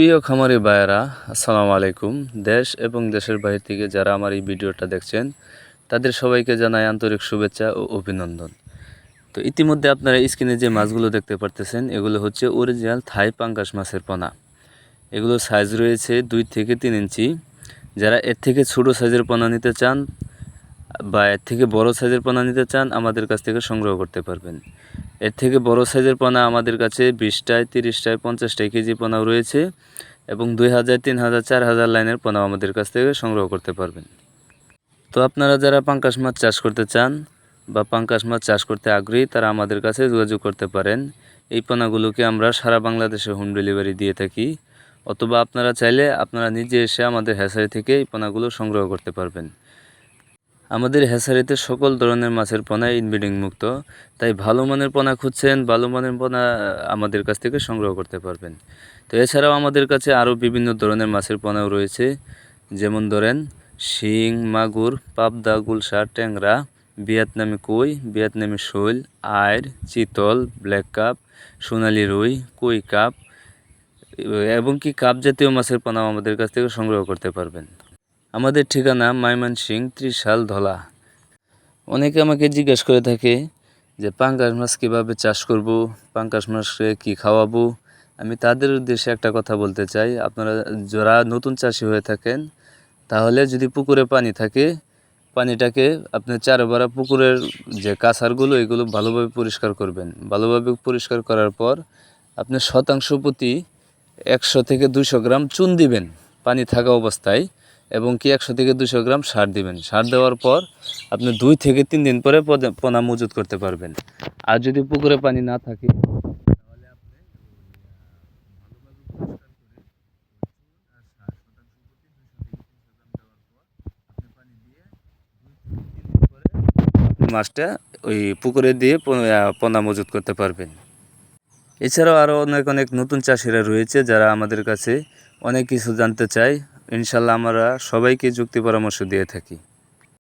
প্রিয় খামারি ভাইয়েরা, আসসালামু আলাইকুম। দেশ এবং দেশের বাইরে থেকে যারা আমার এই ভিডিওটা দেখছেন, তাদের সবাইকে জানাই আন্তরিক শুভেচ্ছা ও অভিনন্দন। তো ইতিমধ্যে আপনারা স্ক্রিনে যে মাছগুলো দেখতে পারতেছেন, এগুলো হচ্ছে অরিজিনাল থাই পাঙ্গাস মাছের পোনা। এগুলো সাইজ রয়েছে দুই থেকে তিন ইঞ্চি। যারা এর থেকে ছোটো সাইজের পোনা নিতে চান বা এর থেকে বড় সাইজের পোনা নিতে চান, আমাদের কাছ থেকে সংগ্রহ করতে পারবেন। এর থেকে বড় সাইজের পোনা আমাদের কাছে বিশটায়, তিরিশটায়, পঞ্চাশটায় কেজি পোনাও রয়েছে এবং দুই হাজার, তিন হাজার, চার হাজার লাইনের পোনাও আমাদের কাছ থেকে সংগ্রহ করতে পারবেন। তো আপনারা যারা পাঙ্কাশ মাছ চাষ করতে চান বা পাঙ্কাশ মাছ চাষ করতে আগ্রহী, তারা আমাদের কাছে যোগাযোগ করতে পারেন। এই পোনাগুলোকে আমরা সারা বাংলাদেশে হোম ডেলিভারি দিয়ে থাকি। অথবা আপনারা চাইলে আপনারা নিজে এসে আমাদের হ্যাসারি থেকে এই পোনাগুলো সংগ্রহ করতে পারবেন। আমাদের হ্যাসারিতে সকল ধরনের মাছের পোনা ইনব্রিডিং মুক্ত। তাই ভালো মানের পোনা খুঁজছেন, ভালো মানের পোনা আমাদের কাছ থেকে সংগ্রহ করতে পারবেন। তো এছাড়াও আমাদের কাছে আরও বিভিন্ন ধরনের মাছের পোনাও রয়েছে। যেমন ধরেন, শিং, মাগুর, পাবদা গুলশা ট্যাংরা, ভিয়েতনামি কই, ভিয়েতনামি শৈল আয়ের চিতল, ব্ল্যাক কাপ, সোনালি রুই, কই কাপ, এবং কি কাপ জাতীয় মাছের পোনাও আমাদের কাছ থেকে সংগ্রহ করতে পারবেন। আমাদের ঠিকানা মাইমানসিং ত্রিশাল ধলা। অনেকে আমাকে জিজ্ঞেস করে থাকে যে, পাঙ্কাশ মাছ কীভাবে চাষ করব? পাঙ্কাশ মাছকে কী খাওয়াবো? আমি তাদের উদ্দেশ্যে একটা কথা বলতে চাই। আপনারা যারা নতুন চাষি হয়ে থাকেন, তাহলে যদি পুকুরে পানি থাকে, পানিটাকে আপনি চারবার পুকুরের যে কাছারগুলো এগুলো ভালোভাবে পরিষ্কার করবেন। ভালোভাবে পরিষ্কার করার পর আপনি শতাংশ প্রতি একশো থেকে দুশো গ্রাম চুন দিবেন পানি থাকা অবস্থায়। এবং কি একশো থেকে দুশো গ্রাম সার দিবেন। সার দেওয়ার পর আপনি দুই থেকে তিন দিন পরে পোনা মজুত করতে পারবেন। আর যদি পুকুরে পানি না থাকে মাছটা ওই পুকুরে দিয়ে পোনা মজুত করতে পারবেন। এছাড়াও আরও অনেক অনেক নতুন চাষিরা রয়েছে যারা আমাদের কাছে অনেক কিছু জানতে চায়। ইনশাল্লাহ আমরা সবাইকে যুক্তি পরামর্শ দিয়ে থাকি।